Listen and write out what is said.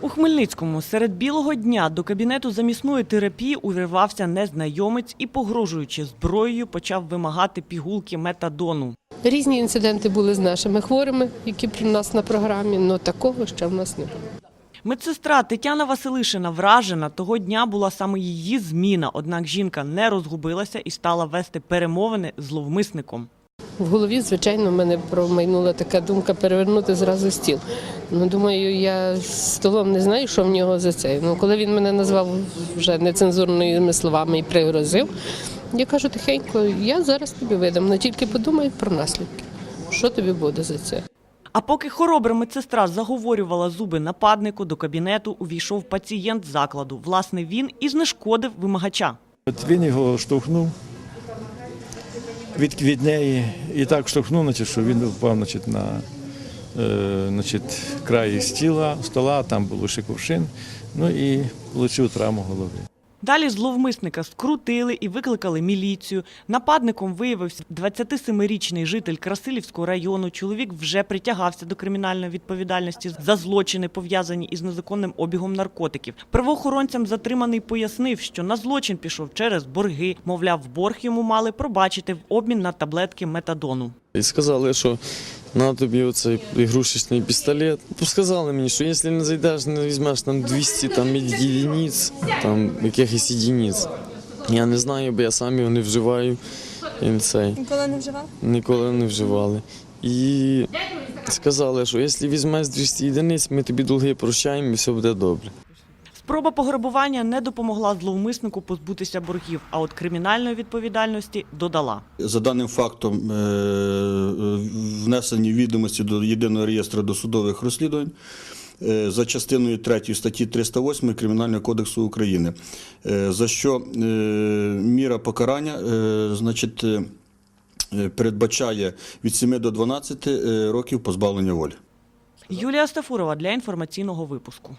У Хмельницькому серед білого дня до кабінету замісної терапії увірвався незнайомець і, погрожуючи зброєю, почав вимагати пігулки метадону. Різні інциденти були з нашими хворими, які при нас на програмі, але такого ще в нас не було. Медсестра Тетяна Василишина вражена того дня була саме її зміна. Однак жінка не розгубилася і стала вести перемовини з зловмисником. В голові, звичайно, в мене промайнула така думка перевернути зразу стіл. Ну, думаю, я столом не знаю, що в нього за це. Ну, коли він мене назвав вже нецензурними словами і пригрозив, я кажу тихенько, я зараз тобі видам, але тільки подумай про наслідки. Що тобі буде за це? А поки хоробра медсестра заговорювала зуби нападнику, до кабінету увійшов пацієнт закладу. Власне, він і знешкодив вимагача. От він його штовхнув від, від неї і так штовхнув, що він впав значить, на е, значить, край стіла, стола, там був ще кувшин, ну і отримав травму голови. Далі зловмисника скрутили і викликали міліцію. Нападником виявився 27-річний житель Красилівського району. Чоловік вже притягався до кримінальної відповідальності за злочини, пов'язані із незаконним обігом наркотиків. Правоохоронцям затриманий пояснив, що на злочин пішов через борги. Мовляв, борг йому мали пробачити в обмін на таблетки метадону. І сказали, що на тобі оцей ігрушечний пістолет. Сказали мені, що якщо не зайдеш, не візьмеш там 200 там, єдиниць, там якихось єдиниць. Я не знаю, бо я сам його не вживаю. І цей, Ніколи не вживав? ніколи не вживали. І сказали, що якщо візьмеш 200 єдиниць, ми тобі долги прощаємо і все буде добре. Спроба пограбування не допомогла зловмиснику позбутися боргів, а от кримінальної відповідальності додала. За даним фактом е, внесені відомості до єдиного реєстру досудових розслідувань е, за частиною 3 статті 308 Кримінального кодексу України, е, за що міра покарання значить, передбачає від 7 до 12 років позбавлення волі. Юлія Стафурова для інформаційного випуску.